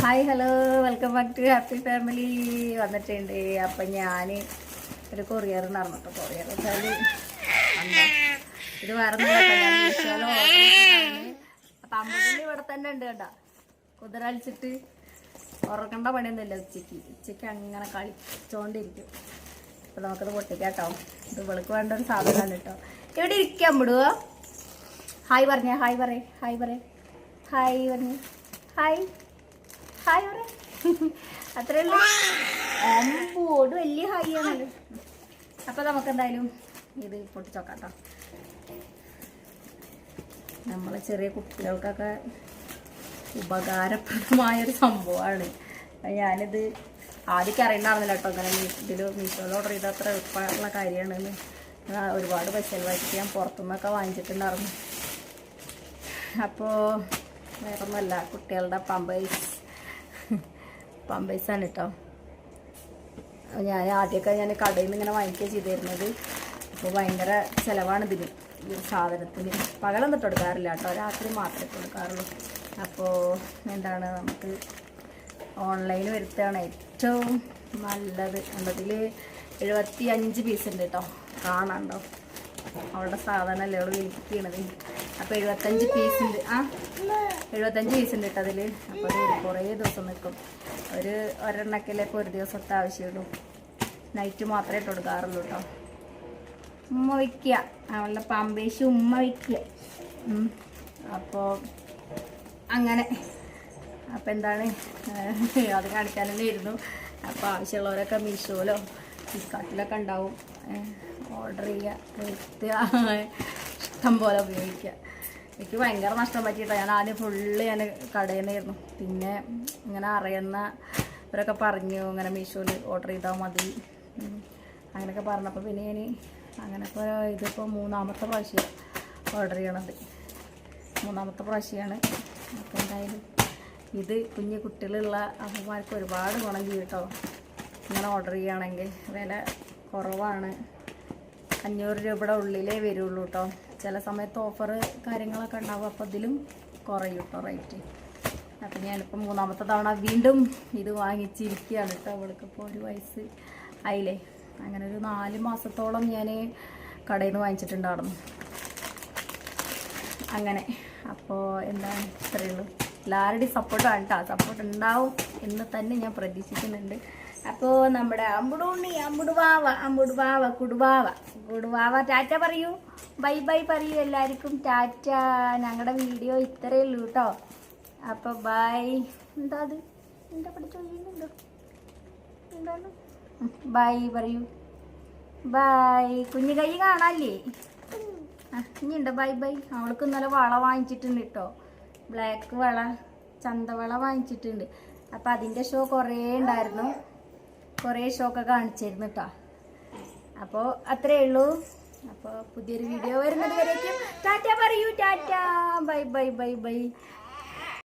Hi hello welcome back to happy family വന്നിട്ടുണ്ട്. അപ്പം ഞാൻ ഒരു കൊറിയർ നടന്നു കേട്ടോ കൊറിയർ വെച്ചാൽ ഇത് വേറെ അപ്പം അമ്പതിന്റെ ഇവിടെ തന്നെ ഉണ്ട് കേട്ടോ. കുതിരളിച്ചിട്ട് ഉറക്കേണ്ട പണിയൊന്നുമില്ല ഉച്ചയ്ക്ക്. ഉച്ചയ്ക്ക് അങ്ങനെ കളിച്ചോണ്ടിരിക്കും. അപ്പം നമുക്കത് പൊട്ടിക്കാട്ടോ. ഇത് വെളുക്ക് വേണ്ട ഒരു സാധനമാണ് കേട്ടോ. ഇവിടെ ഇരിക്കാൻ വിടുവോ ഹായ് പറഞ്ഞേ. ഹായ് പറയേ. ഹായ് പറയേ. ഹായ് പറഞ്ഞേ. ഹായ് ഹായ് പറ അത്രേ ഉള്ളൂ. അമ്പോട് വലിയ ഹായ് ആണല്ലോ അപ്പൊ നമുക്ക് എന്തായാലും ഇത് പൊട്ടിച്ചോക്കാം കേട്ടോ നമ്മളെ ചെറിയ കുട്ടികൾക്കൊക്കെ ഉപകാരപ്രദമായൊരു സംഭവമാണ് ഞാനിത് ആദ്യമൊക്കെ അറിയണ്ടായിരുന്നില്ല കേട്ടോ അങ്ങനെ ഇതിൽ മീഷോയിൽ ഓർഡർ ചെയ്ത അത്ര എളുപ്പമുള്ള കാര്യമാണ് ഒരുപാട് പൈസ ചെലവാക്കിയിട്ട് ഞാൻ പുറത്തുനിന്നൊക്കെ വാങ്ങിച്ചിട്ടുണ്ടായിരുന്നു. അപ്പോൾ വേറൊന്നുമല്ല കുട്ടികളുടെ പമ്പേഴ്സ് പമ്പേഴ്സാണ് കേട്ടോ ഞാൻ ആദ്യമൊക്കെ ഞാൻ കടയിൽ നിന്ന് ഇങ്ങനെ വാങ്ങിക്കുക ചെയ്തിരുന്നത്. അപ്പോൾ ഭയങ്കര ചിലവാണ് ഇതിന്. ഈ സാധനത്തിന്. പകലൊന്നും കൊടുക്കാറില്ല കേട്ടോ. രാത്രി മാത്രമേ കൊടുക്കാറുള്ളൂ. അപ്പോൾ എന്താണ് നമുക്ക് ഓൺലൈൻ വരുത്തുകയാണ് ഏറ്റവും നല്ലത്. എന്നതിൽ എഴുപത്തി അഞ്ച് പീസ് ഉണ്ട് കേട്ടോ. കാണാണ്ടോ അവളുടെ സാധനമല്ലേ അവൾ വിൽക്കണത് അപ്പോൾ എഴുപത്തഞ്ച് പീസ് ഉണ്ട്. ആ എഴുപത്തഞ്ച് പീസ് ഉണ്ട് കേട്ടോ അതിൽ അപ്പോൾ കുറേ ദിവസം നിൽക്കും. ഒരു ഒരെണ്ണക്കിലേക്ക് ഒരു ദിവസത്തെ ആവശ്യമുള്ളൂ. നൈറ്റ് മാത്രമേ ഇട്ട് കൊടുക്കാറുള്ളൂ കേട്ടോ. ഉമ്മ വയ്ക്കുക അവളുടെ പാമ്പേശി ഉമ്മ വയ്ക്കുക അപ്പോൾ അങ്ങനെ. അപ്പോൾ എന്താണ്? അത് കാണിക്കാൻ തന്നെ ഇരുന്നു അപ്പോൾ ആവശ്യമുള്ളവരൊക്കെ മീഷോയിലോ ഫ്ലിപ്കാർട്ടിലൊക്കെ ഉണ്ടാവും. ഓർഡർ ചെയ്യുക വരുത്തുക ഇഷ്ടം പോലെ ഉപയോഗിക്കുക. എനിക്ക് ഭയങ്കര നഷ്ടം പറ്റിയിട്ടോ. ഞാൻ ആദ്യം ഫുള്ള് ഞാൻ കടയിൽ പിന്നെ ഇങ്ങനെ അറിയുന്ന ഇവരൊക്കെ പറഞ്ഞു ഇങ്ങനെ മീഷോയിൽ ഓർഡർ ചെയ്താൽ മതി. അങ്ങനെയൊക്കെ പറഞ്ഞപ്പോൾ പിന്നെ ഇനി അങ്ങനെ ഇപ്പോൾ ഇതിപ്പോൾ മൂന്നാമത്തെ പ്രാവശ്യം ഓർഡർ ചെയ്യണത്. മൂന്നാമത്തെ പ്രാവശ്യമാണ് അപ്പോൾ എന്തായാലും ഇത് കുഞ്ഞു കുട്ടികളുള്ള അമ്മമാർക്ക് ഒരുപാട് ഗുണം ചെയ്യും കേട്ടോ ഇങ്ങനെ ഓർഡർ ചെയ്യുകയാണെങ്കിൽ വില കുറവാണ്. അഞ്ഞൂറ് രൂപയുടെ ഉള്ളിലേ വരുള്ളൂ കേട്ടോ ചില സമയത്ത് ഓഫർ കാര്യങ്ങളൊക്കെ ഉണ്ടാവും. അപ്പോൾ ഇതിലും കുറയും കേട്ടോ റേറ്റ് അപ്പം ഞാനിപ്പോൾ മൂന്നാമത്തെ തവണ വീണ്ടും ഇത് വാങ്ങിച്ചിരിക്കുകയാണ് കേട്ടോ അവൾക്കിപ്പോൾ ഒരു വയസ്സ് ആയില്ലേ. അങ്ങനെ ഒരു നാല് മാസത്തോളം ഞാൻ കടയിൽ നിന്ന് വാങ്ങിച്ചിട്ടുണ്ടായിരുന്നു. അങ്ങനെ. അപ്പോൾ എന്താണ്? ഇത്രയേ ഉള്ളൂ. എല്ലാവരുടെയും സപ്പോർട്ടാണ് കേട്ടോ സപ്പോർട്ട് ഉണ്ടാവും എന്ന് തന്നെ ഞാൻ പ്രതീക്ഷിക്കുന്നുണ്ട്. അപ്പോൾ നമ്മുടെ അമ്പുടുണ്ണി അമ്പുടുവാവ അമ്പുടുവാവ കുടുവാവ. കുടുവാവ ടാറ്റ പറയൂ. ബൈ ബൈ പറയൂ എല്ലാവർക്കും. ടാറ്റ ഞങ്ങളുടെ വീഡിയോ ഇത്രയേ ഉള്ളൂ കേട്ടോ അപ്പോൾ ബൈ. എന്താ അത്? എന്താ പഠിച്ചോണ്ടോ എന്താണ്? ബൈ പറയൂ. ബൈ. കുഞ്ഞു കൈ കാണാല്ലേ ഇനിയുണ്ട്. Bye bye. അവൾക്ക് ഇന്നലെ വള വാങ്ങിച്ചിട്ടുണ്ട് കേട്ടോ ബ്ലാക്ക് വള ചന്തവള വാങ്ങിച്ചിട്ടുണ്ട്. അപ്പം അതിന്റെ ഷോ കുറേ ഉണ്ടായിരുന്നു. കുറേ ഷോ ഒക്കെ കാണിച്ചിരുന്നു കേട്ടോ അപ്പോൾ അത്രേ ഉള്ളൂ. അപ്പോൾ പുതിയൊരു വീഡിയോ വരുന്നത് വരേക്കും. ടാറ്റ പറയൂ Tata. Bye bye bye bye.